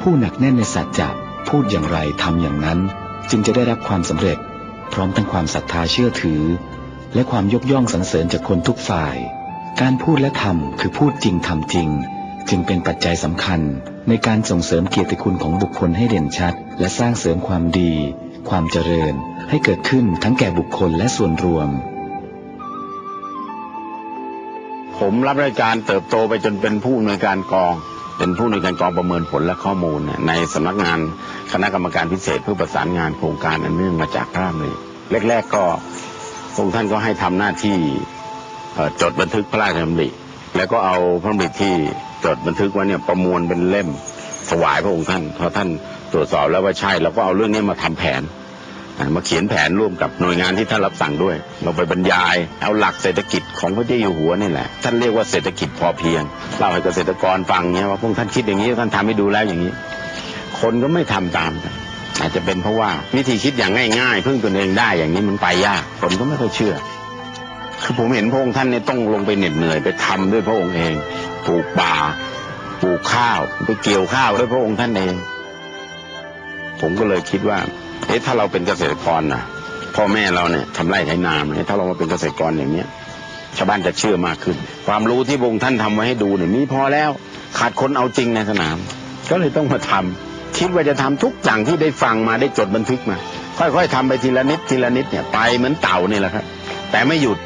ผู้หนักแน่นในสัจจะพูดอย่างไรทำอย่างนั้น จึงจะได้รับความสำเร็จ พร้อมทั้งความศรัทธาเชื่อถือ และความยกย่องสรรเสริญจากคนทุกฝ่าย การพูดและทำคือพูดจริงทำจริง จึงเป็นปัจจัยสำคัญ ในการส่งเสริมเกียรติคุณของบุคคลให้เด่นชัด และสร้างเสริมความดี ความเจริญ ให้เกิดขึ้นทั้งแก่บุคคลและส่วนรวมผมรับราชการเติบโตไปจนเป็นผู้อำนวยการกอง เป็นผู้อำนการกองประเมินผลและข้อมูล ในสำนักงานคณะกรรมการพิเศษเพื่อประสานงานโครงการอันเนื่องมาจากพระราชดำริแรก ๆ ก็พระองค์ท่านก็ให้ทำหน้าที่จดบันทึกพระราชดำริแล้วก็เอาพระดำริที่จดบันทึกไว้เนี่ยประมวลเป็นเล่มถวายพระองค์ท่านพอท่านตรวจสอบแล้วว่าใช่เราก็เอาเรื่องนี้มาทำแผน มาเขียนแผนร่วมกับหน่วยงานที่ท่านรับสั่งด้วยเราไปบรรยาย เอาหลักเศรษฐกิจของพระเจ้าอยู่หัวนี่แหละ ท่านเรียกว่าเศรษฐกิจพอเพียงเล่าให้เกษตรกรฟังเนี้ยว่าพวกท่านคิดอย่างนี้ท่านทำให้ดูแล้วอย่างนี้ คนก็ไม่ทำตามกันอาจจะเป็นเพราะว่าวิธีคิดอย่างง่ายๆพึ่งตนเองได้อย่างนี้มันไปยากคนก็ไม่ค่อยเชื่อ คือผมเห็นพระองค์ท่านเนี่ยต้องลงไปเหน็ดเหนื่อยไปทำด้วยพระองค์เองปลูกป่าปลูกข้าวไปเกี่ยวข้าวด้วยพระองค์ท่านเอง ผมก็เลยคิดว่า เอ๊ะถ้าเราเป็นเกษตรกรนะพ่อแม่เราเนี่ยทำไร่ไถนาเนี่ยถ้าเรามาเป็นเกษตรกรอย่างเนี้ยชาวบ้านจะเชื่อมากขึ้น ความรู้ที่พระองค์ท่านทำไว้ให้ดูเนี่ยมีพอแล้วขาดคนเอาจริงในสนาม ก็เลยต้องมาทำคิดว่าจะทำทุกอย่างที่ได้ฟังมาได้จดบันทึกมา ค่อยๆทำไปทีละนิดทีละนิดเนี่ยไปเหมือนเต่านี่แหละครับ แต่ไม่หยุด